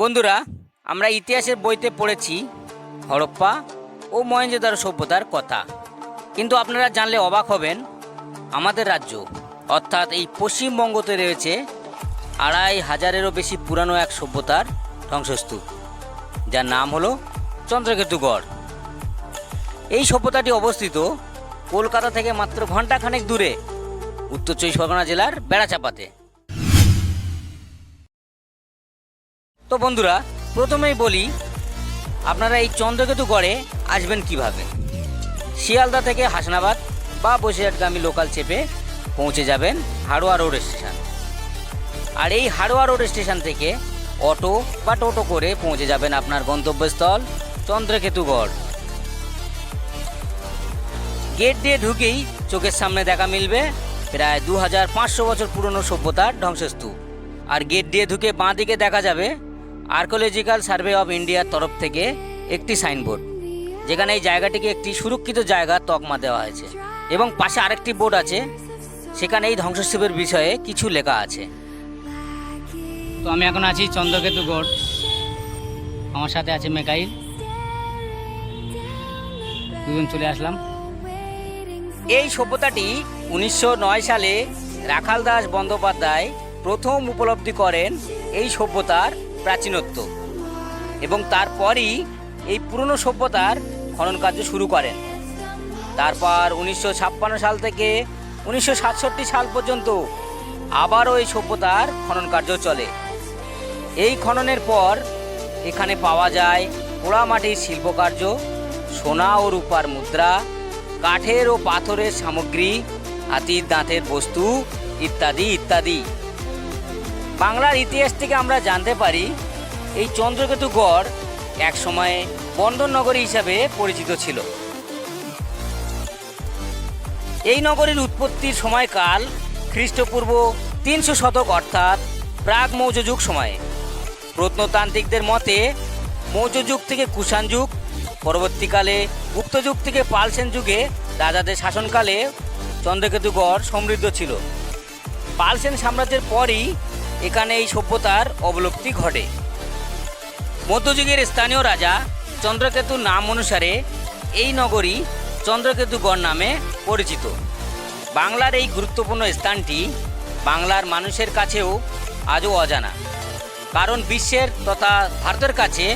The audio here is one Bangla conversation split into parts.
বন্ধুরা, আমরা ইতিহাসের বইতে পড়েছি হরপ্পা ও মহেঞ্জোদারো সভ্যতার কথা। কিন্তু আপনারা জানলে অবাক হবেন, আমাদের রাজ্য, অর্থাৎ এই পশ্চিমবঙ্গতে রয়েছে আড়াই হাজারেরও বেশি পুরানো এক সভ্যতার ধ্বংসস্তূপ, যার নাম হলো চন্দ্রকেতুগড়। এই সভ্যতাটি অবস্থিত কলকাতা থেকে মাত্র ঘন্টাখানেক দূরে, উত্তর চব্বিশ পরগনা জেলার বেড়াচাপাতে। তো বন্ধুরা, প্রথমেই বলি, আপনারা এই চন্দ্রকেতু গড়ে আসবেন কীভাবে? শিয়ালদা থেকে হাসনাবাদ বা বসিরহাটগামী লোকাল চেপে পৌঁছে যাবেন হাড়োয়া রোড স্টেশন। আর এই হাড়োয়া রোড স্টেশন থেকে অটো বা টোটো করে পৌঁছে যাবেন আপনার গন্তব্যস্থল চন্দ্রকেতুগড় গেট দিয়ে ঢুকেই চোখের সামনে দেখা মিলবে প্রায় দু হাজার পাঁচশো বছর পুরনো সভ্যতার ধ্বংসস্তূপ। আর গেট দিয়ে ঢুকে বাঁ দিকে দেখা যাবে আর্কোলজিক্যাল সার্ভে অফ ইন্ডিয়ার তরফ থেকে একটি সাইনবোর্ড, যেখানে এই জায়গাটিকে একটি সুরক্ষিত জায়গা তকমা দেওয়া হয়েছে। এবং পাশে আরেকটি বোর্ড আছে সেখানে এই ধ্বংসস্তূপের বিষয়ে কিছু লেখা আছে। তো আমি এখন আছি চন্দ্রকেতু গড় আমার সাথে আছে মেকাইল। দুজন চলে আসলাম। এই সভ্যতাটি উনিশশো নয় সালে রাখাল দাস বন্দ্যোপাধ্যায় প্রথম উপলব্ধি করেন এই সভ্যতার প্রাচীনত্ব। এবং তারপরই এই পুরনো সভ্যতার খনন কার্য শুরু করেন। তারপর উনিশশো ছাপ্পান্ন সাল থেকে উনিশশো সাতষট্টি সাল পর্যন্ত আবারও এই সভ্যতার খনন কার্য চলে। এই খননের পর এখানে পাওয়া যায় পোড়ামাটির শিল্পকার্য, সোনা ও রূপার মুদ্রা, কাঠের ও পাথরের সামগ্রী, হাতির দাঁতের বস্তু ইত্যাদি ইত্যাদি। বাংলার ইতিহাস থেকে আমরা জানতে পারি, এই চন্দ্রকেতু গড় এক সময়ে বন্দর নগরী হিসাবে পরিচিত ছিল। এই নগরীর উৎপত্তির সময়কাল খ্রিস্টপূর্ব তিনশো শতক, অর্থাৎ প্রাগ মৌর্য যুগ সময়ে। প্রত্নতান্ত্রিকদের মতে মৌর্য যুগ থেকে কুষাণ যুগ, পরবর্তীকালে গুপ্ত যুগ থেকে পালসেন যুগে রাজাদের শাসনকালে চন্দ্রকেতুগড় সমৃদ্ধ ছিল। পালসেন সাম্রাজ্যের পরই এখানে এই সভ্যতার অবলুপ্তি ঘটে। মধ্যযুগের স্থানীয় রাজা চন্দ্রকেতুর নাম অনুসারে এই নগরী চন্দ্রকেতুগড় নামে পরিচিত। বাংলার এই গুরুত্বপূর্ণ স্থানটি বাংলার মানুষের কাছেও আজও অজানা। কারণ বিশ্বের তথা ভারতের কাছে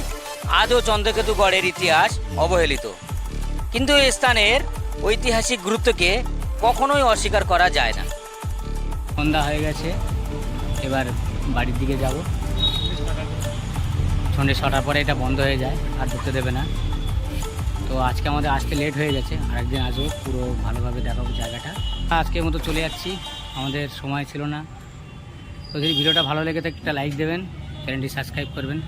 আজও চন্দ্রকেতুগড়ের ইতিহাস অবহেলিত। কিন্তু এই স্থানের ঐতিহাসিক গুরুত্বকে কখনোই অস্বীকার করা যায় না। সন্ধ্যা হয়ে গেছে। এবার বাড়ির দিকে যাব। সন্ধ্যে ছটার পরে এটা বন্ধ হয়ে যায়, আর ঢুকতে দেবে না। তো আজকে আমাদের আসতে লেট হয়ে গেছে আরেকদিন আসব, পুরো ভালোভাবে দেখাবো জায়গাটা। আজকের মতো চলে যাচ্ছি, আমাদের সময় ছিল না। তো যদি ভিডিওটা ভালো লেগে থাকে, একটা লাইক দেবেন চ্যানেলটি সাবস্ক্রাইব করবেন।